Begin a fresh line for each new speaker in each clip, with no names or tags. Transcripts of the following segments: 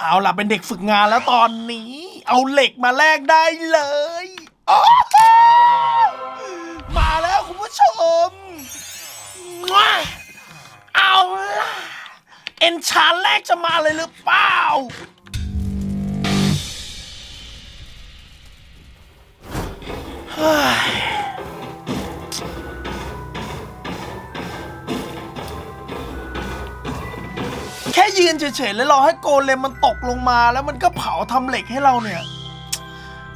เอาล่ะเป็นเด็กฝึกงานแล้วตอนนี้ เอาเหล็กมาแลกได้เลยโอ้โหมาแล้วคุณผู้ชมว้าเอาล่ะ เอ็นชานแรกจะมาเลยหรือเปล่า เฮ้ย แค่ยืนเฉยๆแล้วรอให้โกเลมมันตกลงมา แล้วมันก็เผาทำเหล็กให้เราเนี่ย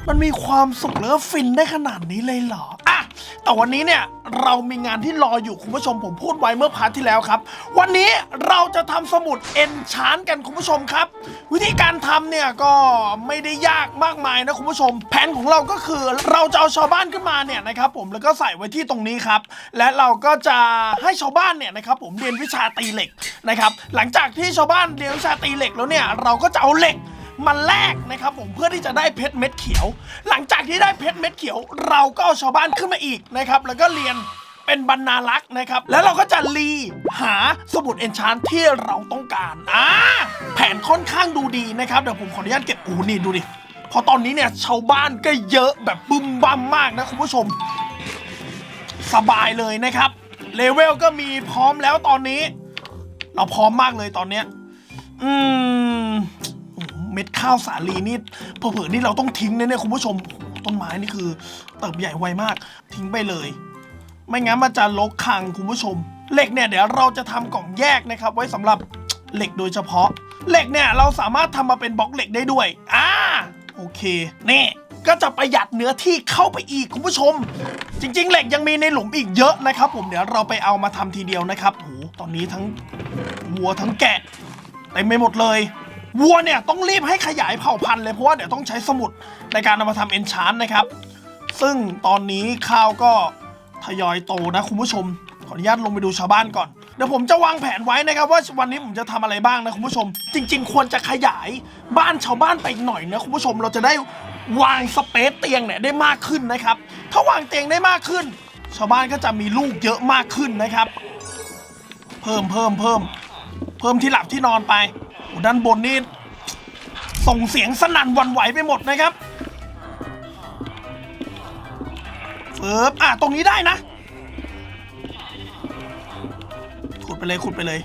มันมีความสุขแล้วก็ฟินได้ขนาดนี้เลยเหรอ แต่วันนี้เนี่ยเรามีงานที่รออยู่คุณผู้ชมผมพูดไว้เมื่อพาร์ทที่แล้วครับ วันนี้เราจะทำสมุดเอนชานกันคุณผู้ชมครับ วิธีการทำเนี่ยก็ไม่ได้ยากมากมายนะคุณผู้ชม แผนของเราก็คือเราจะเอาชาวบ้านขึ้นมาเนี่ยนะครับผมแล้วก็ใส่ไว้ที่ตรงนี้ครับ และเราก็จะให้ชาวบ้านเนี่ยนะครับผมเรียนวิชาตีเหล็กนะครับหลังจากที่ชาวบ้านเรียนวิชาตีเหล็กแล้วเนี่ยเราก็จะเอาเหล็ก มันแลกนะครับผมเพื่อที่จะได้เพชรเม็ดเขียว หลังจากที่ได้เพชรเม็ดเขียว เราก็เอาชาวบ้านขึ้นมาอีกนะครับแล้วก็เรียนเป็นบรรณารักษ์นะครับ แล้วเราก็จะรีหาสมุดเอนชานที่เราต้องการอ่าแผนค่อนข้างดูดีนะครับเดี๋ยวผมขออนุญาตเก็บอูนี่ดูดิเพอตอนนี้เนี่ยชาวบ้านก็เยอะแบบบึมบัมมากนะคุณผู้ชม สบายเลยนะครับเลเวลก็มีพร้อมแล้วตอนนี้ เราพร้อมมากเลยตอนเนี้ยอืม เม็ดข้าวสาลีนี่เผื่อๆนี่เราต้องทิ้งนะเนี่ยคุณผู้ชมต้นไม้นี่คือเติบใหญ่ไวมาก ทิ้งไปเลย ไม่งั้นมันจะลกคังคุณผู้ชม เหล็กเนี่ยเดี๋ยวเราจะทำกล่องแยกนะครับ ไว้สำหรับเหล็กโดยเฉพาะ เหล็กเนี่ยเราสามารถทำมาเป็นบล็อกเหล็กได้ด้วยอ่าโอเคนี่ก็จะประหยัดเนื้อที่เข้าไปอีกคุณผู้ชม จริง ๆ เหล็กยังมีในหลุมอีกเยอะนะครับ ผมเดี๋ยวเราไปเอามาทำทีเดียวนะครับโอ้โหตอนนี้ทั้งวัวทั้งแกะเต็มไปหมดเลย วัวเนี่ยต้องรีบให้ขยายเผ่าพันธุ์เลยเพราะว่าเดี๋ยวต้องใช้สมุดในการนำมาทำเอนชานนะครับ ซึ่งตอนนี้ข้าวก็ทยอยโตนะคุณผู้ชม ขออนุญาตลงไปดูชาวบ้านก่อน เดี๋ยวผมจะวางแผนไว้นะครับว่าวันนี้ผมจะทำอะไรบ้างนะคุณผู้ชม จริง ๆ ควรจะขยายบ้านชาวบ้านไปอีกหน่อยนะคุณผู้ชมเราจะได้วางสเปซเตียงเนี่ยได้มากขึ้นนะครับ ถ้าวางเตียงได้มากขึ้น ชาวบ้านก็จะมีลูกเยอะมากขึ้นนะครับ เพิ่มเพิ่มเพิ่ม เพิ่มที่หลับที่นอนไป ด้านบนนี่ส่งเสียงสนั่นวันไหวไปหมดนะครับเฟิบอะตรงนี้ได้นะ ขุดไปเลยขุดไปเลย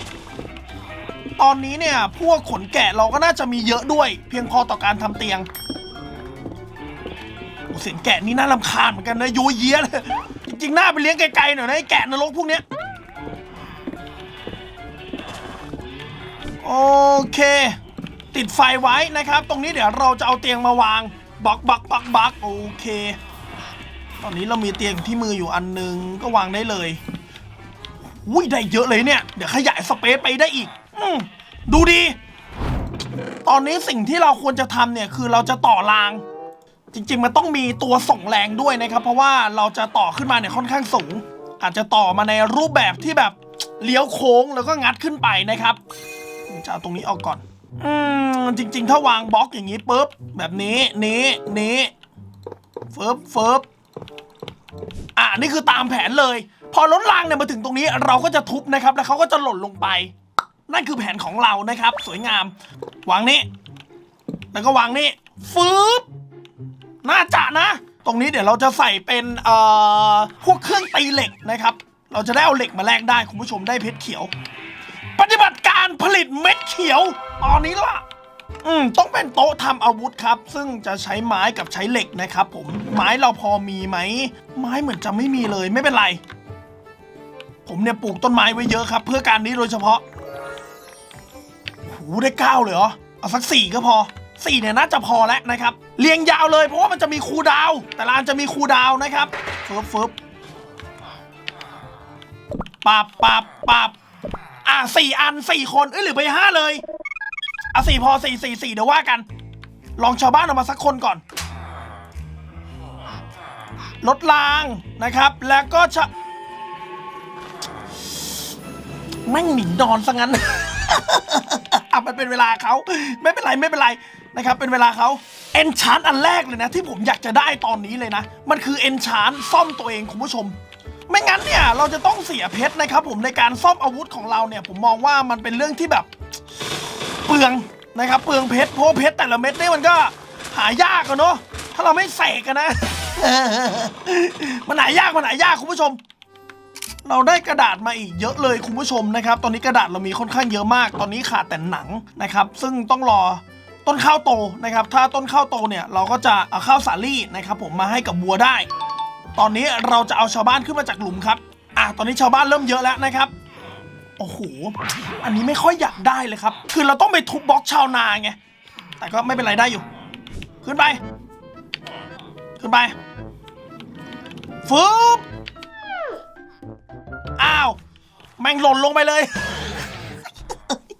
ตอนนี้เนี่ย พวกขนแกะเราก็น่าจะมีเยอะด้วย เพียงพอต่อการทำเตียงโอ้เสียงแกะนี่น่ารำคาญเหมือนกันนะโยเยียเลยจริงๆน่าไปเลี้ยงไกลๆหน่อยนะไอ้แกะนรกพวกเนี้ย โอเค ติดไฟไว้นะครับ ตรงนี้เดี๋ยวเราจะเอาเตียงมาวางบักบักบักบักโอเค ตอนนี้เรามีเตียงที่มืออยู่อันนึงก็วางได้เลยอุ้ยได้เยอะเลยเนี่ย เดี๋ยวขยายสเปซไปได้อีกอืดูดี ตอนนี้สิ่งที่เราควรจะทำเนี่ยคือเราจะต่อราง จริงๆมันต้องมีตัวส่งแรงด้วยนะครับ เพราะว่าเราจะต่อขึ้นมาเนี่ยค่อนข้างสูง อาจจะต่อมาในรูปแบบที่แบบเลี้ยวโค้งแล้วก็งัดขึ้นไปนะครับ จะเอาตรงนี้ออกก่อน อืมจริง ๆ ถ้าวางบล็อกอย่างนี้ปุ๊บแบบนี้นี้นี้เฟิบเฟิบอะนี่คือตามแผนเลย พอล้นรางเนี่ยมาถึงตรงนี้เราก็จะทุบนะครับ แล้วเขาก็จะหล่นลงไป นั่นคือแผนของเรานะครับ สวยงาม วางนี้ แล้วก็วางนี้ฟืบน่าจะนะ ตรงนี้เดี๋ยวเราจะใส่เป็นเอ่อพวกเครื่องตีเหล็กนะครับ เราจะได้เอาเหล็กมาแลกได้คุณผู้ชมได้เพชรเขียว ปฏิบัติการผลิตเม็ดเขียว ตอนนี้ล่ะ อืม ต้องเป็นโต๊ะทำอาวุธครับ ซึ่งจะใช้ไม้กับใช้เหล็กนะครับผม ไม้เราพอมีไหม ไม้เหมือนจะไม่มีเลยไม่เป็นไร ผมเนี่ยปลูกต้นไม้ไว้เยอะครับ เพื่อการนี้โดยเฉพาะ หูได้เก้าเลยเหรอ เอาสักสี่ก็พอสี่เนี่ยน่าจะพอแล้วนะครับ เรียงยาวเลยเพราะว่ามันจะมีคูดาว แต่ละอันจะมีคูดาวน์นะครับเฟิบเฟิบปับปับปับ อะสี่อันสี่คนเอ้ยหรือไปห้าเลยอะสี่พอสี่สี่สี่เดี๋ยวว่ากัน ลองชาวบ้านออกมาสักคนก่อนลดรางนะครับ แล้วก็ชะแม่งหนีนอนซะงั้น อะมันเป็นเวลาเขาไม่เป็นไรไม่เป็นไรนะครับ เป็นเวลาเขาเอนชานอันแรกเลยนะ ที่ผมอยากจะได้ตอนนี้เลยนะ มันคือเอนชานซ่อมตัวเองคุณผู้ชม ไม่งั้นเนี่ยเราจะต้องเสียเพชรนะครับผมในการซ่อมอาวุธของเราเนี่ย ผมมองว่ามันเป็นเรื่องที่แบบ เปลืองนะครับ เปลืองเพชรเพราะเพชรแต่ละเม็ดนี่มันก็หายากอะเนาะถ้าเราไม่เสกกันนะ มันหายากมันหายากคุณผู้ชม เราได้กระดาษมาอีกเยอะเลยคุณผู้ชมนะครับ ตอนนี้กระดาษเรามีค่อนข้างเยอะมาก ตอนนี้ขาดแต่หนังนะครับ ซึ่งต้องรอต้นข้าวโตนะครับ ถ้าต้นข้าวโตเนี่ยเราก็จะเอาข้าวสาลี่นะครับ ผมมาให้กับวัวได้ ตอนนี้เราจะเอาชาวบ้านขึ้นมาจากหลุมครับ อะตอนนี้ชาวบ้านเริ่มเยอะแล้วนะครับโอ้โหอันนี้ไม่ค่อยอยากได้เลยครับ คือเราต้องไปทุบบล็อกชาวนาไงแต่ก็ไม่เป็นไรได้อยู่ ขึ้นไป ขึ้นไปฟึบอ้าว แม่งหล่นลงไปเลย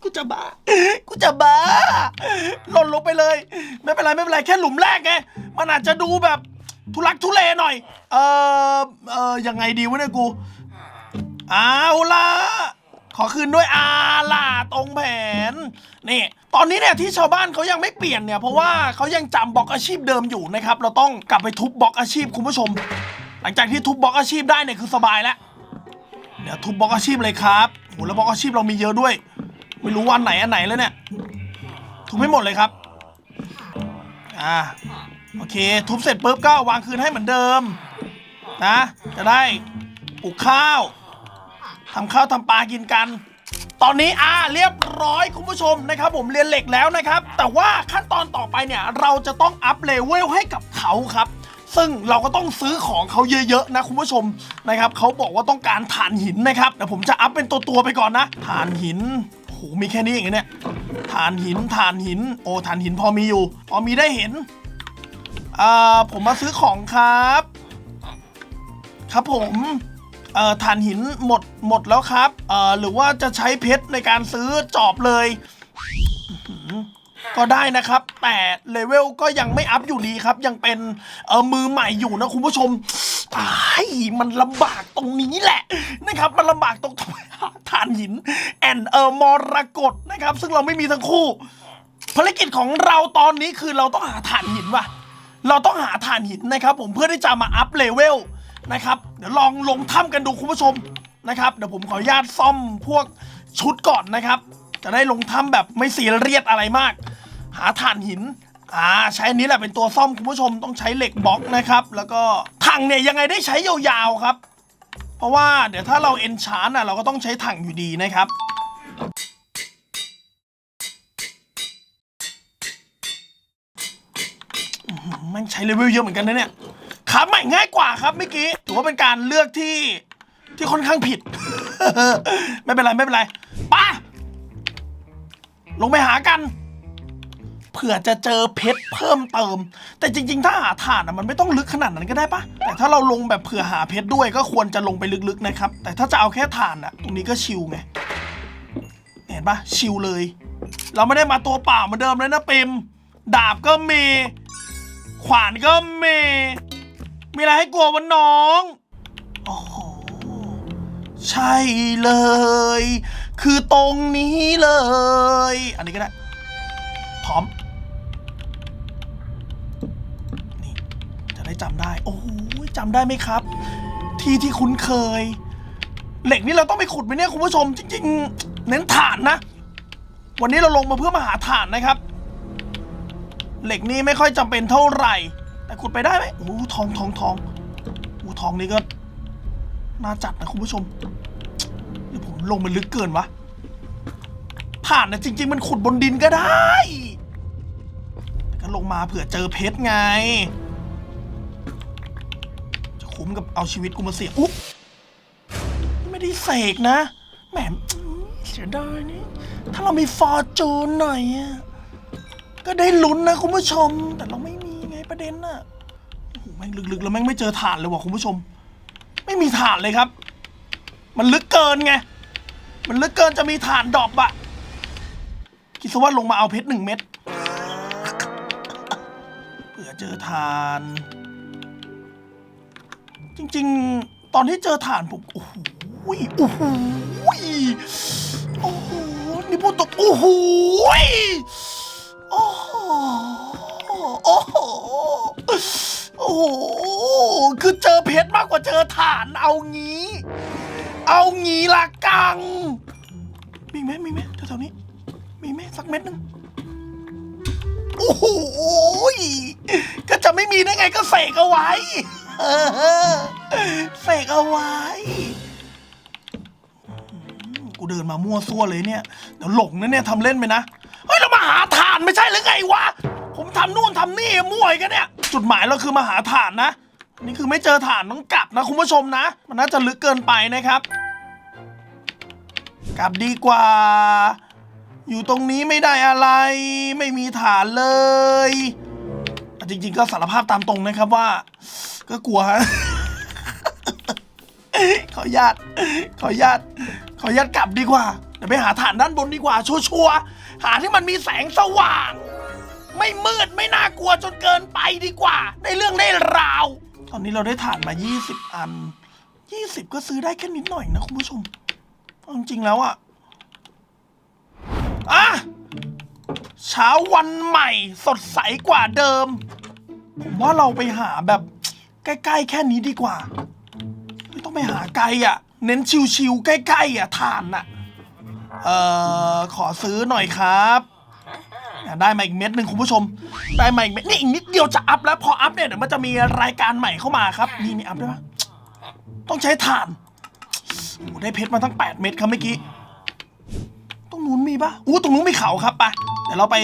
กูจะบ้า กูจะบ้า หล่นลงไปเลย ไม่เป็นไรไม่เป็นไรแค่หลุมแรกไง มันอาจจะดูแบบ ทุลักทุเลหน่อย เออเออยังไงดีวะเนี่ยกู เอาละขอคืนด้วยอาล่ะตรงแผน นี่ ตอนนี้เนี่ยที่ชาวบ้านเขายังไม่เปลี่ยนเนี่ย เพราะว่าเขายังจำบล็อกอาชีพเดิมอยู่นะครับ เราต้องกลับไปทุบบล็อกอาชีพคุณผู้ชม หลังจากที่ทุบบล็อกอาชีพได้เนี่ยคือสบายแล้ว เดี๋ยวทุบบล็อกอาชีพเลยครับโหแล้วบล็อกอาชีพเรามีเยอะด้วย ไม่รู้วันไหนอันไหนแล้วเนี่ย ทุบให้หมดเลยครับ อ่า โอเค ทุบเสร็จปุ๊บก็วางคืนให้เหมือนเดิม นะ จะได้ปลูกข้าวทำข้าวทำปลากินกัน ตอนนี้อ่าเรียบร้อยคุณผู้ชมนะครับ ผมเรียนเหล็กแล้วนะครับ แต่ว่าขั้นตอนต่อไปเนี่ย เราจะต้องอัพเลเวลให้กับเขาครับ ซึ่งเราก็ต้องซื้อของเขาเยอะๆนะคุณผู้ชมนะครับเขาบอกว่าต้องการถ่านหินนะครับเดี๋ยวผมจะอัพเป็นตัวๆไปก่อนนะถ่านหินโอ้โหมีแค่นี้เองเนี่ยถ่านหินถ่านหิน โอ้ถ่านหินพอมีอยู่ พอมีได้เห็น อ่าผมมาซื้อของครับ ครับผมเอ่อถ่านหินหมดหมดแล้วครับเอ่อหรือว่าจะใช้เพชรในการซื้อจอบเลยอื้อหือก็ได้นะครับ แต่เลเวลก็ยังไม่อัพอยู่ดีครับ ยังเป็นเออมือใหม่อยู่นะคุณผู้ชมอ้ายมันลำบากตรงนี้แหละนะครับ มันลำบากตรงถ่านหิน แอนเออมรกตนะครับ ซึ่งเราไม่มีทั้งคู่ ภารกิจของเราตอนนี้คือเราต้องหาถ่านหินว่ะ เราต้องหาถ่านหินนะครับ ผมเพื่อที่จะมาอัพเลเวลนะครับเดี๋ยวลองลงถ้ำกันดูคุณผู้ชมนะครับเดี๋ยวผมขออนุญาตซ่อมพวกชุดก่อนนะครับ จะได้ลงถ้ำแบบไม่ซีเรียสอะไรมาก หาถ่านหินอ่าใช้อันนี้แหละเป็นตัวซ่อมคุณผู้ชมต้องใช้เหล็กบล็อกนะครับ แล้วก็ถังเนี่ยยังไงได้ใช้ยาวๆครับ เพราะว่าเดี๋ยวถ้าเราเอนชานอะเราก็ต้องใช้ถังอยู่ดีนะครับ มันใช้เลเวลเยอะเหมือนกันนะเนี่ยขาใหม่ง่ายกว่าครับเมื่อกี้ถือว่าเป็นการเลือกที่ที่ค่อนข้างผิด ไม่เป็นไรไม่เป็นไรป้าลงไปหากันเผื่อจะเจอเพชรเพิ่มเติม แต่จริง ๆ ถ้าหาถ่านอะมันไม่ต้องลึกขนาดนั้นก็ได้ปะแต่ถ้าเราลงแบบเผื่อหาเพชรด้วยก็ควรจะลงไปลึกๆนะครับ แต่ถ้าจะเอาแค่ถ่านอะตรงนี้ก็ชิลไงเห็นปะชิลเลย เราไม่ได้มาตัวเปล่าเหมือนเดิมเลยนะปิมดาบก็มี ขวานก็มี มีอะไรให้กลัววันน้อง โอ้โห ใช่เลย คือตรงนี้เลย อันนี้ก็ได้ พร้อม นี่ จะได้จำได้ โอ้โหจำได้ไหมครับ ที่ที่คุ้นเคย เหล็กนี่เราต้องไปขุดไหมเนี่ยคุณผู้ชม จริง ๆ เน้นฐานนะ วันนี้เราลงมาเพื่อมาหาฐานนะครับ เหล็กนี่ไม่ค่อยจำเป็นเท่าไหร่ แต่ขุดไปได้ไหมโอ้โหทองทองทองโอ้ทองนี่ก็น่าจัดนะคุณผู้ชมหรือผมลงมันลึกเกินวะ ผ่านนะจริง ๆ มันขุดบนดินก็ได้แต่ก็ลงมาเผื่อเจอเพชรไง จะคุ้มกับเอาชีวิตกูมาเสี่ยงอุ๊บไม่ได้เสกนะ แหมเสียดายนี่ ถ้าเรามีฟอร์จูนหน่อยอะ ก็ได้ลุ้นนะคุณผู้ชม แต่เราไม่มีไงประเด็นน่ะโอ้โหแม่งลึกๆแล้วแม่งไม่เจอฐานเลยว่ะคุณผู้ชม ไม่มีฐานเลยครับ มันลึกเกินไง มันลึกเกินจะมีฐานดรอปอะคิดซะว่าลงมาเอาเพชรหนึ่งเม็ดเผื่อเจอฐาน จริงๆ ตอนที่เจอฐานผมโอ้โหโอ้โหโอ้โหนี่พูดตกโอ้โห อ้โห คือเจอเพชรมากกว่าเจอฐานเอางี้ เอางี้ละกัง มีไหมมีไหมแถวๆนี้ มีไหมสักเม็ดหนึงโอ้โหก็จะไม่มีได้ไงก็เสกเอาไว้เสกเอาไว้ กูเดินมามั่วซั่วเลยเนี่ย เดี๋ยวหลงนะเนี่ยทำเล่นไปนะ เฮ้ย เรามาหาฐานไม่ใช่หรือไงวะ ผมทำนู่นทำนี่มั่วอีกันเนี่ย จุดหมายเราคือมาหาฐานนะ นี่คือไม่เจอฐานต้องกลับนะคุณผู้ชมนะ มันน่าจะลึกเกินไปนะครับ กลับดีกว่า อยู่ตรงนี้ไม่ได้อะไร ไม่มีฐานเลยจริง ๆ ก็สารภาพตามตรงนะครับว่า ก็กลัวฮะขอญาตขอญาตขอญาตกลับดีกว่าเดี๋ยวไปหาฐานด้านบนดีกว่า ชัวร์ๆหาที่มันมีแสงสว่าง ไม่มืดไม่น่ากลัวจนเกินไปดีกว่าได้เรื่องได้ราว ตอนนี้เราได้ฐานมา 20 อัน 20 ก็ซื้อได้แค่นิดหน่อยนะคุณผู้ชมเอาจริงๆแล้วอะอะเช้าวันใหม่สดใสกว่าเดิม ผมว่าเราไปหาแบบใกล้ๆแค่นี้ดีกว่า ไม่ต้องไปหาไกลอะ เน้นชิวๆใกล้ๆอะทานอะ เอ่อ ขอซื้อหน่อยครับ ได้มาอีกเม็ดหนึ่งคุณผู้ชม ได้มาอีกเม็ดนี่อีกนิดเดียวจะอัพแล้วพออัพเนี่ยเดี๋ยวมันจะมีรายการใหม่เข้ามาครับ นี่นี่อัพได้ปะต้องใช้ถ่านโอ้ได้เพชรมาตั้ง 8 เม็ดครับเมื่อกี้ตรงนู้นมีปะอู้ตรงนู้นมีเขาครับไปะเดี๋ยวเราไป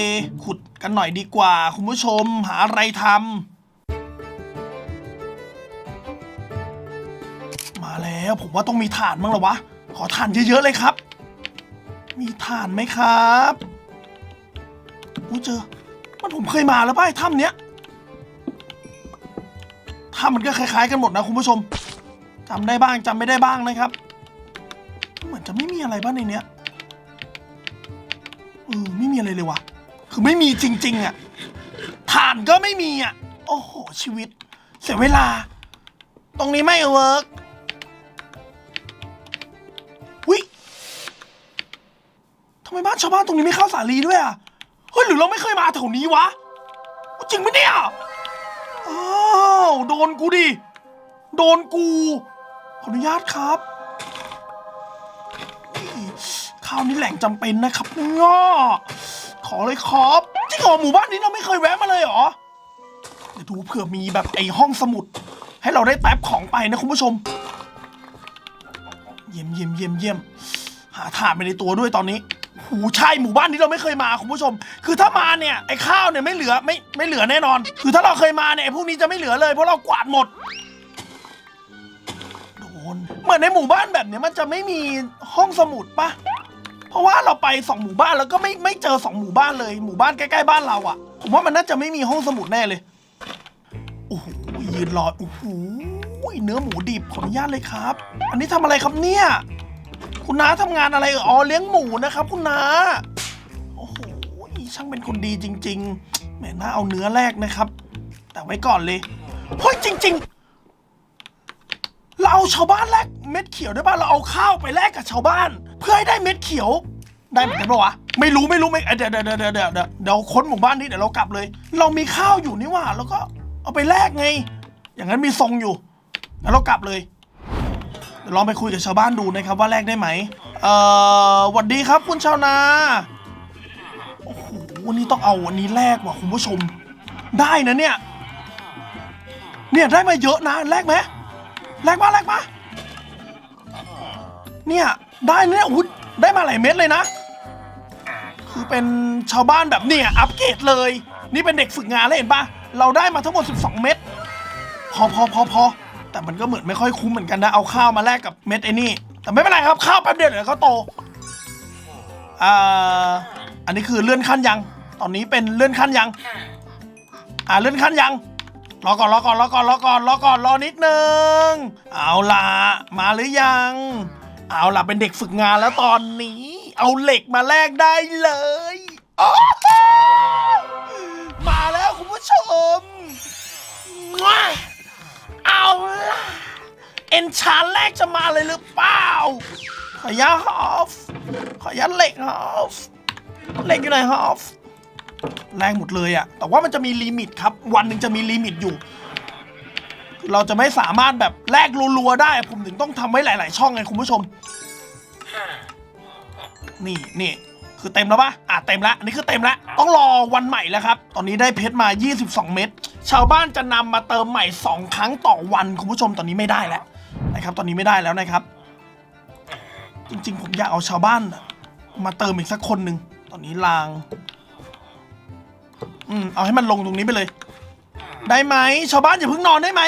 ขุดกันหน่อยดีกว่า คุณผู้ชมหาอะไรทำมาแล้วผมว่าต้องมีถ่านมั้งหรอวะขอถ่านเยอะๆเลยครับ มีถ่านไหมครับ อู้เจอ มันผมเคยมาแล้วป่ะไอ้ถ้ำเนี้ยถ้ำมันก็คล้ายๆกันหมดนะคุณผู้ชมจำได้บ้างจำไม่ได้บ้างนะครับ เหมือนจะไม่มีอะไรบ้างในเนี้ยเออไม่มีอะไรเลยว่ะ คือไม่มีจริง ๆ อะฐานก็ไม่มีอะ โอ้โห ชีวิต เสียเวลา ตรงนี้ไม่เวิร์กวิทำไมบ้านชาวบ้านตรงนี้ไม่เข้าสาลีด้วยอะ เฮ้ยหรือเราไม่เคยมาแถวนี้วะ จริงไหมเนี่ย อ้าวโดนกูดิ โดนกู ขออนุญาตครับข้าวนี่แหล่งจำเป็นนะครับง้อขอเลยครับจริงเหรอหมู่บ้านนี้เราไม่เคยแวะมาเลยเหรอ เดี๋ยวดูเผื่อมีแบบไอ้ห้องสมุด ให้เราได้แท็บของไปนะคุณผู้ชม เยี่ยมเยี่ยมเยี่ยมเยี่ยมหาถ่านไปในตัวด้วยตอนนี้ หูใช่หมู่บ้านนี้เราไม่เคยมาคุณผู้ชม คือถ้ามาเนี่ยไอ้ข้าวเนี่ยไม่เหลือไม่ไม่เหลือแน่นอน คือถ้าเราเคยมาเนี่ยไอ้พวกนี้จะไม่เหลือเลยเพราะเรากวาดหมดโดนเหมือนในหมู่บ้านแบบเนี้ยมันจะไม่มีห้องสมุดปะเพราะว่าเราไปสองหมู่บ้านแล้วก็ไม่ไม่เจอสองหมู่บ้านเลยหมู่บ้านใกล้ๆบ้านเราอะ่ะผมว่ามันน่าจะไม่มีห้องสมุดแน่เลยโอ้โหยืนรอโอ้โหเนื้อหมูดิบขออนุญาตเลยครับ อันนี้ทำอะไรครับเนี่ย คุณน้าทำงานอะไรเอ่ยอ๋อเลี้ยงหมูนะครับ คุณน้า โอ้โห ช่างเป็นคนดีจริง ๆ แหมน่าเอาเนื้อแรกนะครับ แต่ไว้ก่อนเลย เฮ้ยจริง ๆ เราเอาชาวบ้านแลกเม็ดเขียวได้ป่ะ เราเอาข้าวไปแลกกับชาวบ้าน เพื่อให้ได้เม็ดเขียว ได้เหมือนกันปะวะ ไม่รู้ไม่รู้ไม่เอ้ยเดี๋ยวเดี๋ยวเดี๋ยวเดี๋ยวเดี๋ยวเดี๋ยวค้นหมู่บ้านนี้เดี๋ยวเรากลับเลย เรามีข้าวอยู่นี่หว่า แล้วก็เอาไปแลกไง อย่างนั้นมีทรงอยู่ แล้วเรากลับเลย เดี๋ยวลองไปคุยกับชาวบ้านดูนะครับว่าแลกได้ไหมเอ่อหวัดดีครับคุณชาวนาโอ้โหวันนี้ต้องเอาวันนี้แลกว่ะคุณผู้ชม ได้นะเนี่ย เนี่ยได้มาเยอะนะแลกไหมแลกมาแลกมาเนี่ยได้เนี่ยอุ้ยได้มาหลายเม็ดเลยนะ คือเป็นชาวบ้านแบบเนี่ยอัปเกรดเลย นี่เป็นเด็กฝึกงานแล้วเห็นปะเราได้มาทั้งหมด 12 เม็ดพอพอพอพอ แต่มันก็เหมือนไม่ค่อยคุ้มเหมือนกันนะ เอาข้าวมาแลกกับเม็ดไอ้นี่ แต่ไม่เป็นไรครับข้าวแป๊บเดียวเดี๋ยวก็โตอ่าอันนี้คือเลื่อนขั้นยัง ตอนนี้เป็นเลื่อนขั้นยัง อ่าเลื่อนขั้นยัง รอก่อนรอก่อนรอก่อนรอก่อนรอก่อนรอนิดนึง เอาล่ะมาหรือยัง เอาล่ะเป็นเด็กฝึกงานแล้วตอนนี้ เอาเหล็กมาแลกได้เลยโอ้มาแล้วคุณผู้ชมว้า เอาล่ะ เอนชานแรกจะมาเลยหรือเปล่า ขออนุญาฮอฟขออนุญาเหล็กฮอฟเหล็กอยู่ไหนฮอฟแรงหมดเลยอะแต่ว่ามันจะมีลิมิตครับ วันหนึ่งจะมีลิมิตอยู่ เราจะไม่สามารถแบบแลกรัวๆได้ ผมถึงต้องทำไว้หลาย ๆ ช่องไงคุณผู้ชม นี่นี่ คือเต็มแล้วปะอะเต็มแล้วอันนี้คือเต็มแล้วต้องรอวันใหม่แล้วครับ ตอนนี้ได้เพชรมา 22 เม็ดชาวบ้านจะนำมาเติมใหม่ 2 ครั้งต่อวันคุณผู้ชมตอนนี้ไม่ได้แล้วนะครับตอนนี้ไม่ได้แล้วนะครับ จริงๆ ผมอยากเอาชาวบ้านน่ะมาเติมอีกสักคนหนึ่งตอนนี้ลางอืมเอาให้มันลงตรงนี้ไปเลย ได้ไหมชาวบ้านอย่าเพิ่งนอนได้ไหม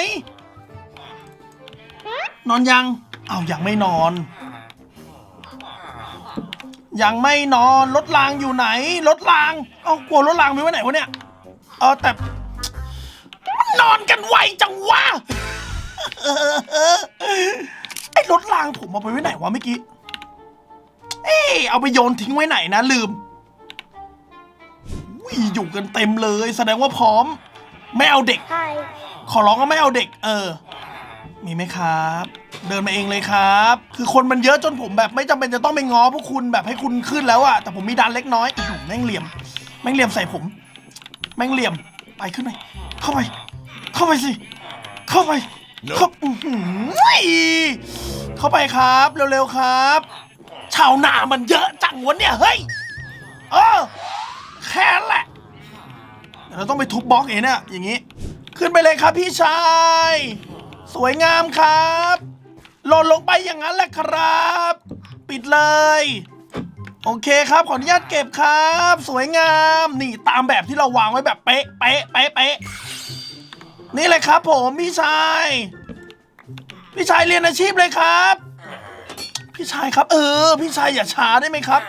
นอนยังเอายังไม่นอน ยังไม่นอนรถรางอยู่ไหนรถราง เอากลัวรถรางไปไว้ไหนวะเนี่ย เออแต่มันนอนกันไวจังวะไอ้รถรางผมเอาไปไว้ไหนวะเมื่อกี้ เอ้ยเอาไปโยนทิ้งไว้ไหนนะลืมอุ้ยอยู่กันเต็มเลย แสดงว่าพร้อม ไม่เอาเด็ก
Hi.
ขอร้องก็ไม่เอาเด็ก เออ มีไหมครับ เดินมาเองเลยครับ คือคนมันเยอะจนผมแบบไม่จำเป็นจะต้องไปง้อพวกคุณแบบให้คุณขึ้นแล้วอะแต่ผมมีดันเล็กน้อยอื้อหือแม่งเหลี่ยม แม่งเหลี่ยมใส่ผม แม่งเหลี่ยมไปขึ้นไปเข้าไป เข้าไปสิ เข้าไป เข้าอื้อหือเข้าไปครับเร็วๆครับ ชาวนามันเยอะจังวะเนี่ยเฮ้ยเออแค่นั้นแหละเดี๋ยวเราต้องไปทุบบล็อกเองเนี่ยอย่างนี้ ขึ้นไปเลยครับพี่ชาย สวยงามครับ หล่นลงไปอย่างนั้นแหละครับ ปิดเลย โอเคครับ ขออนุญาตเก็บครับ สวยงาม นี่ตามแบบที่เราวางไว้แบบเป๊ะเป๊ะเป๊ะเป๊ะนี่เลยครับ ผมพี่ชาย พี่ชายเรียนอาชีพเลยครับ พี่ชายครับ เออ พี่ชายอย่าช้าได้ไหมครับ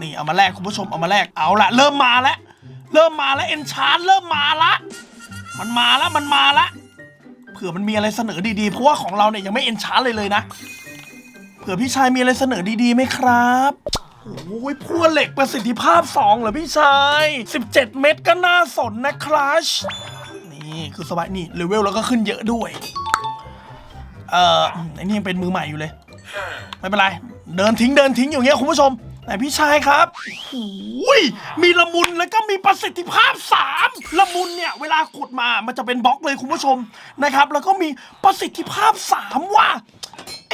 นี่เอามาแลกคุณผู้ชมเอามาแลกเอาละเริ่มมาแล้วเริ่มมาแล้วเอ็นชานเริ่มมาละ มันมาล้วมันมาละ เผื่อมันมีอะไรเสนอดีๆ เพราะว่าของเราเนี่ยยังไม่เอนชานเลยเลยนะ เผื่อพี่ชายมีอะไรเสนอดีๆไหมครับโอ้ยพัวเหล็กประสิทธิภาพ 2 เหรอพี่ชาย 17 เม็ดก็น่าสนนะครับนี่คือสบายนี่เลเวลแล้วก็ขึ้นเยอะด้วย เอ่อไอ้นี่ยังเป็นมือใหม่อยู่เลย ไม่เป็นไร เดินทิ้งเดินทิ้งอยู่เงี้ยคุณผู้ชม แต่พี่ชายครับหูยมีละมุนแล้วก็มีประสิทธิภาพ 3 ละมุนเนี่ย เวลาขุดมามันจะเป็นบล็อกเลยคุณผู้ชมนะครับ แล้วก็มีประสิทธิภาพ 3 ว่ะไอ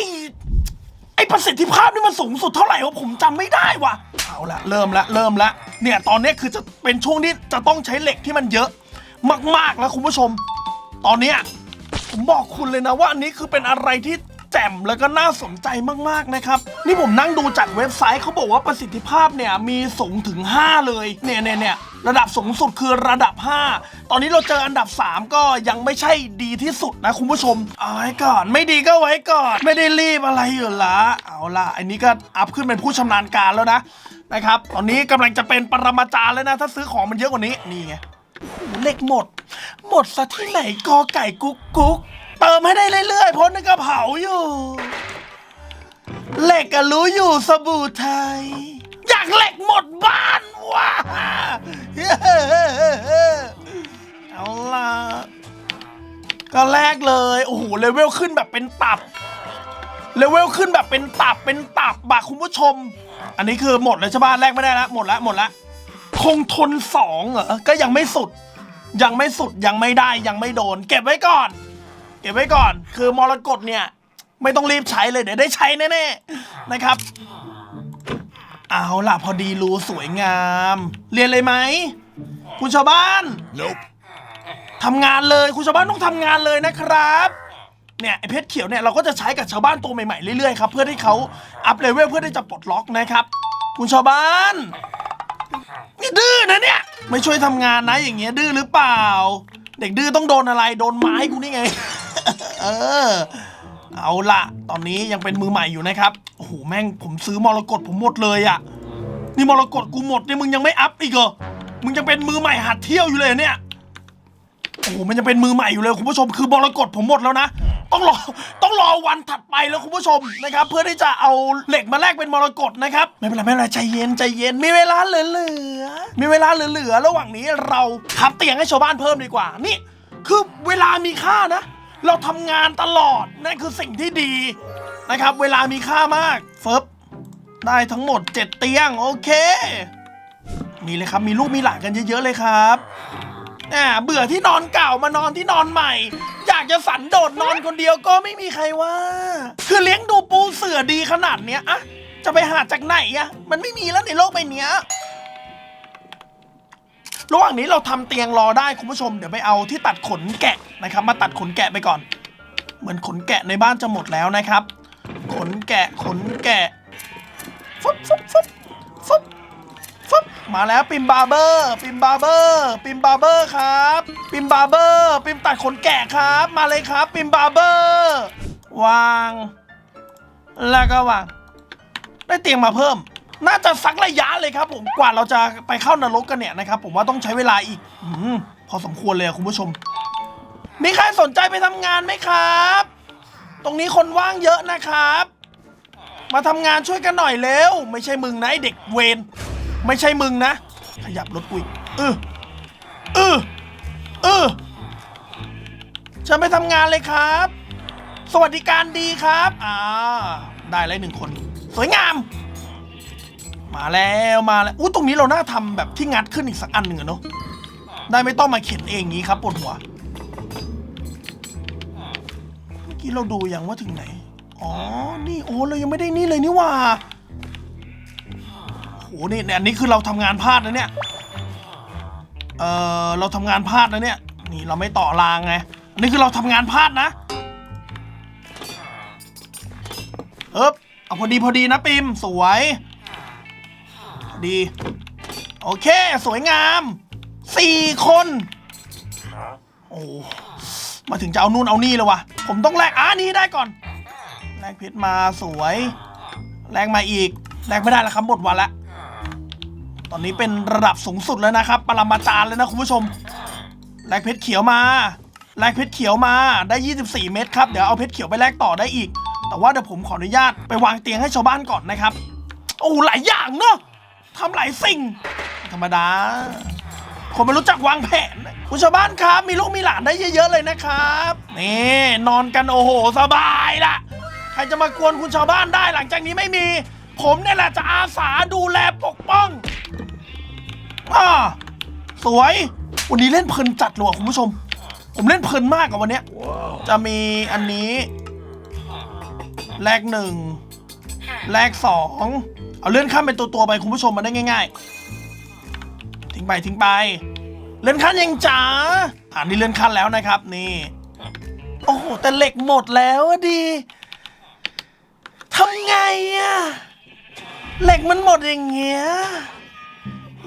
ไอประสิทธิภาพนี่มันสูงสุดเท่าไหร่วะผมจำไม่ได้ว่ะเอาละเริ่มละเริ่มละเนี่ยตอนเนี้ยคือจะเป็นช่วงที่จะต้องใช้เหล็กที่มันเยอะมากๆแล้วคุณผู้ชม ตอนเนี้ยผมบอกคุณเลยนะว่าอันนี้คือเป็นอะไรที่ แจ่มแล้วก็น่าสนใจมากๆนะครับ นี่ผมนั่งดูจากเว็บไซต์เขาบอกว่าประสิทธิภาพเนี่ยมีสูงถึง 5 เลยเนี่ยเนี่ยเนี่ยระดับสูงสุดคือระดับ 5 ตอนนี้เราเจออันดับ 3 ก็ยังไม่ใช่ดีที่สุดนะคุณผู้ชม เอาไว้ก่อนไม่ดีก็ไว้ก่อน ไม่ได้รีบอะไรอยู่ละเอาล่ะอันนี้ก็อัพขึ้นเป็นผู้ชำนาญการแล้วนะนะครับ ตอนนี้กำลังจะเป็นปรมาจารย์แล้วนะ ถ้าซื้อของมันเยอะกว่านี้นี่ไงเหล็กหมด หมดซะที่ไหนกอไก่กุ๊กกุ๊ก เติมให้ได้เรื่อยๆเพราะนึกระเผาอยู่ เหล็กก็รู้อยู่สบู่ไทย อยากเหล็กหมดบ้านว่ะเอาล่ะ ก็แรกเลย โอ้โหเลเวลขึ้นแบบเป็นตับเลเวลขึ้นแบบเป็นตับเป็นตับบากคุณผู้ชม อันนี้คือหมดเลยใช่ป่ะแรกไม่ได้ล้วหมดล้วหมดล้วคงทนสองเหรอ ก็ยังไม่สุด ยังไม่สุดยังไม่ได้ยังไม่โดน เก็บไว้ก่อน เก็บไว้ก่อน คือมรกตเนี่ย ไม่ต้องรีบใช้เลยเดี๋ยวได้ใช้แน่ๆนะครับ เอาล่ะพอดีรูสวยงาม เรียนเลยไหมคุณชาวบ้าน
Nope.
ทำงานเลยคุณชาวบ้านต้องทำงานเลยนะครับเนี่ยไอเพชรเขียวเนี่ยเราก็จะใช้กับชาวบ้านตัวใหม่ๆเรื่อยๆครับเพื่อที่เขาอัพเลเวลเพื่อที่จะปลดล็อกนะครับคุณชาวบ้านนี่ดื้อนะเนี่ยไม่ช่วยทำงานนะอย่างเงี้ยดื้อหรือเปล่า เด็กดื้อต้องโดนอะไรโดนไม้กูนี่ไง เออ เอาละตอนนี้ยังเป็นมือใหม่อยู่นะครับ โอ้โห แม่งผมซื้อมรกตผมหมดเลยอะนี่มรกตกูหมดเนี่ยมึงยังไม่อัพอีกเหรอ มึงยังเป็นมือใหม่หัดเที่ยวอยู่เลยเนี่ย โอ้โห มันจะเป็นมือใหม่อยู่เลยคุณผู้ชม คือบรกฎผมหมดแล้วนะ ต้องรอ ต้องรอวันถัดไปแล้วคุณผู้ชมนะครับ เพื่อที่จะเอาเหล็กมาแลกเป็นมรกตนะครับ ไม่เป็นไรไม่เป็นไรใจเย็นใจเย็น มีเวลาเหลือๆ มีเวลาเหลือๆ ระหว่างนี้เราทับเตียงให้ชาวบ้านเพิ่มดีกว่า นี่ คือเวลามีค่านะ เราทำงานตลอด นั่นคือสิ่งที่ดีนะครับ เวลามีค่ามากเฟิบได้ทั้งหมด 7 เตียง โอเคมีเลยครับมีลูกมีหลานกันเยอะๆเลยครับอ่าเบื่อที่นอนเก่ามานอนที่นอนใหม่ อยากจะสันโดษนอนคนเดียวก็ไม่มีใครว่า คือเลี้ยงดูปูเสือดีขนาดเนี้ยอะจะไปหาจากไหนอะมันไม่มีแล้วในโลกใบนี้ ระหว่างนี้เราทำเตียงรอได้คุณผู้ชมเดี๋ยวไปเอาที่ตัดขนแกะนะครับ มาตัดขนแกะไปก่อน เหมือนขนแกะในบ้านจะหมดแล้วนะครับ ขนแกะขนแกะฟึบฟึบฟึบฟึบฟึบมาแล้วปิมบาร์เบอร์ ปิมบาร์เบอร์ ปิมบาร์เบอร์ครับ ปิมบาร์เบอร์ ปิมตัดขนแกะครับ มาเลยครับ ปิมบาร์เบอร์วาง แล้วก็วาง ได้เตียงมาเพิ่ม น่าจะสักระยะเลยครับผมกว่าเราจะไปเข้านรกกันเนี่ยนะครับผมว่าต้องใช้เวลาอีกอพอสมควรเลยคุณผู้ชม มีใครสนใจไปทำงานไหมครับ ตรงนี้คนว่างเยอะนะครับ มาทำงานช่วยกันหน่อยเร็ว ไม่ใช่มึงนะไอเด็กเวนไม่ใช่มึงนะ ขยับรถกุยเออเออเออฉันไปทำงานเลยครับ สวัสดิการดีครับ อ่า ได้เลยหนึ่งคน สวยงาม มาแล้วมาแล้วอู้ตรงนี้เราน่าทำแบบที่งัดขึ้นอีกสักอันหนึ่งอเนาะได้ไม่ต้องมาเข็นเองงี้ครับปวดหัวเมื่อกี้เราดูยังว่าถึงไหนอ๋อนี่โอ้เรายังไม่ได้นี่เลยนี่ว่าโหนี่เนี่อันนี้คือเราทำงานพลาดนะเนี่ยเออเราทำงานพลาดนะเนี่ย นี่เราไม่ต่อรางไงอันนี้คือเราทำงานพลาดนะเอ๊บเอาพอดีพอดีนะปิมสวย ดี โอเค สวยงามสี่คน โอ้ มาถึงจะเอานู่นเอานี่เลยวะผมต้องแลกอ่านี่ได้ก่อน แลกเพชรมาสวย แลกมาอีก แลกไม่ได้แล้วครับหมดวันละ ตอนนี้เป็นระดับสูงสุดแล้วนะครับ ปรมาจารย์เลยนะคุณผู้ชม แลกเพชรเขียวมา แลกเพชรเขียวมา ได้ 24 เม็ดครับ เดี๋ยวเอาเพชรเขียวไปแลกต่อได้อีก แต่ว่าเดี๋ยวผมขออนุญาตไปวางเตียงให้ชาวบ้านก่อนนะครับ โอ้หลายอย่างเนอะ ทำหลายสิ่ง ธรรมดา คนไม่รู้จักวางแผนคุณชาวบ้านครับ มีลูกมีหลานได้เยอะๆเลยนะครับ นี่นอนกันโอ้โหสบายละใครจะมากวนคุณชาวบ้านได้หลังจากนี้ไม่มี ผมเนี่ยแหละจะอาสาดูแลปกป้องอ่าสวย วันนี้เล่นเพลินจัดเลยว่ะคุณผู้ชม ผมเล่นเพลินมากกับวันเนี้ยจะมีอันนี้ แลกหนึ่ง แลกสอง เอาเลื่อนขั้นเป็นตัวตัวๆไปคุณผู้ชมมาได้ง่าย ๆ ทิ้งไปทิ้งไป เลื่อนขั้นยังจ๋าอ่านี่เลื่อนขั้นแล้วนะครับ นี่ โอ้โหแต่เหล็กหมดแล้วดีทำไงอะเหล็กมันหมดอย่างเงี้ย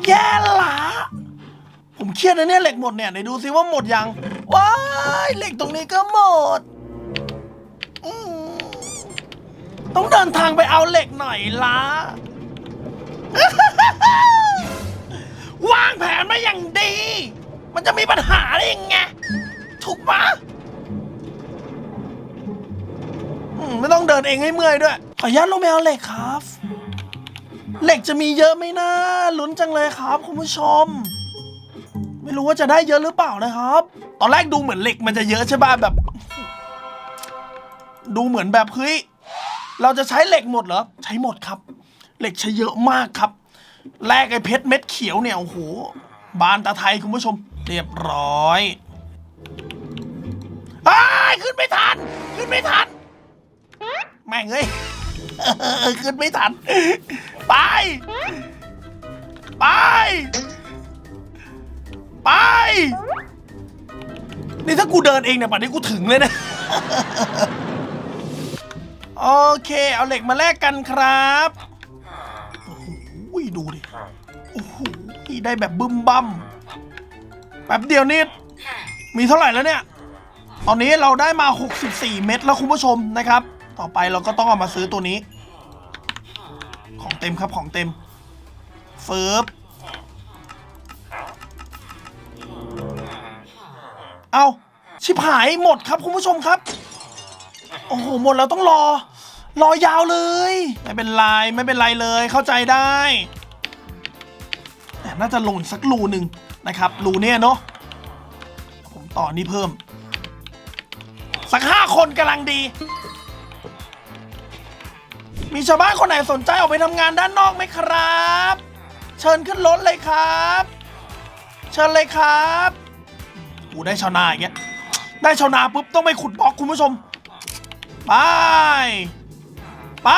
แย่ละผมเครียดนะเนี่ยเหล็กหมดเนี่ยไหนดูซิว่าหมดยังว้ายเหล็กตรงนี้ก็หมด ต้องเดินทางไปเอาเหล็กหน่อยละวางแผนมาอย่างดี มันจะมีปัญหาได้ยังไง ถูกปะอืมไม่ต้องเดินเองให้เมื่อยด้วย ขออนุญาตลงไปเอาเหล็กครับ เหล็กจะมีเยอะไหมนะลุ้นจังเลยครับคุณผู้ชม ไม่รู้ว่าจะได้เยอะหรือเปล่านะครับ ตอนแรกดูเหมือนเหล็กมันจะเยอะใช่ป่ะแบบ ดูเหมือนแบบเฮ้ย เราจะใช้เหล็กหมดเหรอ ใช้หมดครับ เหล็กใช้เยอะมากครับ แลกไอ้เพชรเม็ดเขียวเนี่ยโอ้โห บานตาไทยคุณผู้ชม เรียบร้อยอ้ายขึ้นไม่ทัน ขึ้นไม่ทัน แม่งเอ้ยขึ้นไม่ทัน ไป ไป ไป นี่ถ้ากูเดินเองเนี่ยป่านนี้กูถึงเลยนะ โอเค เอาเหล็กมาแลกกันครับโอ้โหดูดิโอ้โหได้แบบบึ้มบั้มแป๊บเดียวนี่มีเท่าไหร่แล้วเนี่ย ตอนนี้เราได้มา 64 เม็ดแล้วคุณผู้ชมนะครับ ต่อไปเราก็ต้องเอามาซื้อตัวนี้ ของเต็มครับของเต็มเฟิร์บเอาชิบหายหมดครับคุณผู้ชมครับ โอ้โหหมดแล้วต้องรอ รอยาวเลย ไม่เป็นไรไม่เป็นไรเลยเข้าใจได้แต่น่าจะลงสักรูหนึ่งนะครับรูเนี่ยเนาะผมต่อนี่เพิ่ม สักห้าคนกำลังดี มีชาวบ้านคนไหนสนใจออกไปทำงานด้านนอกไหมครับ เชิญขึ้นรถเลยครับ เชิญเลยครับกูได้ชาวนาอย่างเงี้ยได้ชาวนาปุ๊บต้องไปขุดบล็อกคุณผู้ชม ไป ไป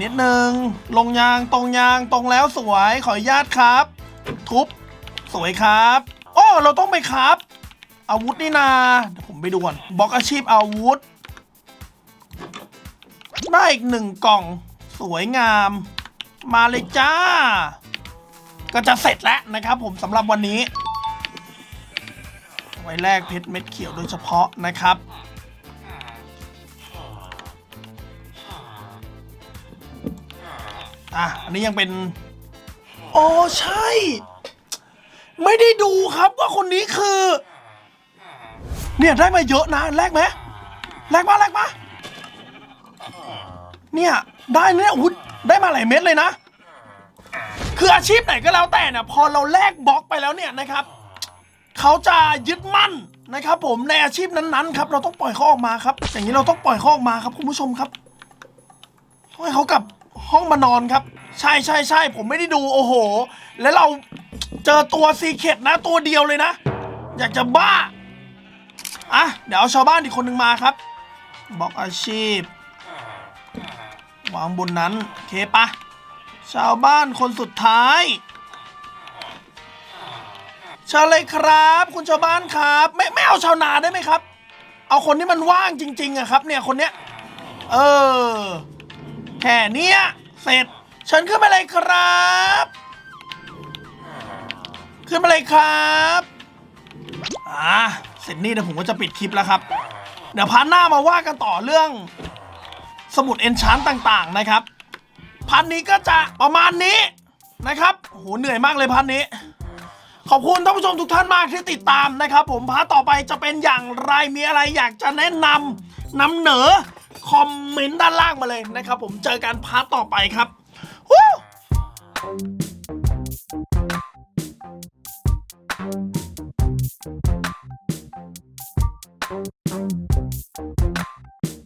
นิดหนึ่งลงยางตรงยางตรงแล้วสวยขออนุญาตครับ ทุบ สวยครับอ้อเราต้องไปครับ อาวุธนี่นาเดี๋ยวผมไปดูก่อนบล็อกอาชีพอาวุธ ได้อีกหนึ่งกล่อง สวยงาม มาเลยจ้า ก็จะเสร็จแล้วนะครับผมสำหรับวันนี้ ไว้แลกเพชรเม็ดเขียวโดยเฉพาะนะครับ อะ อันนี้ยังเป็นอ๋อใช่ ไม่ได้ดูครับว่าคนนี้คือ เนี่ยได้มาเยอะนะแลกไหมแลกมาแลกมาเนี่ยได้เนี่ยอุ้ยได้มาหลายเม็ดเลยนะ คืออาชีพไหนก็แล้วแต่เนี่ยพอเราแลกบล็อกไปแล้วเนี่ยนะครับ เขาจะยึดมั่นนะครับ ผมในอาชีพนั้นๆครับ เราต้องปล่อยเขาออกมาครับ อย่างนี้เราต้องปล่อยเขาออกมาครับคุณผู้ชมครับต้องให้เขากลับ ห้องมานอนครับ ใช่ใช่ใช่ผมไม่ได้ดูโอ้โห แล้วเราเจอตัวซีเคดนะตัวเดียวเลยนะ อยากจะบ้าอะเดี๋ยวเอาชาวบ้านอีกคนหนึ่งมาครับบอกอาชีพวางบนนั้นโอเคปะชาวบ้านคนสุดท้ายเชิญเลยครับ คุณชาวบ้านครับ ไม่ไม่เอาชาวนาได้ไหมครับ เอาคนที่มันว่างจริง ๆอะครับ เนี่ยคนเนี้ยเออแค่เนี้ย เสร็จเชิญขึ้นมาเลยครับ ขึ้นมาเลยครับอ่าเสร็จนี่เดี๋ยวผมก็จะปิดคลิปแล้วครับ เดี๋ยวพาร์ทหน้ามาว่ากันต่อเรื่อง สมุดเอนชานต่างๆนะครับพันนี้ก็จะประมาณนี้นะครับโหเหนื่อยมากเลยพันนี้ ขอบคุณท่านผู้ชมทุกท่านมากที่ติดตามนะครับ ผมพาร์ทต่อไปจะเป็นอย่างไรมีอะไรอยากจะแนะนำนำเหนอคอมเมนต์ด้านล่างมาเลยนะครับ ผมเจอกันพาร์ทต่อไปครับวู้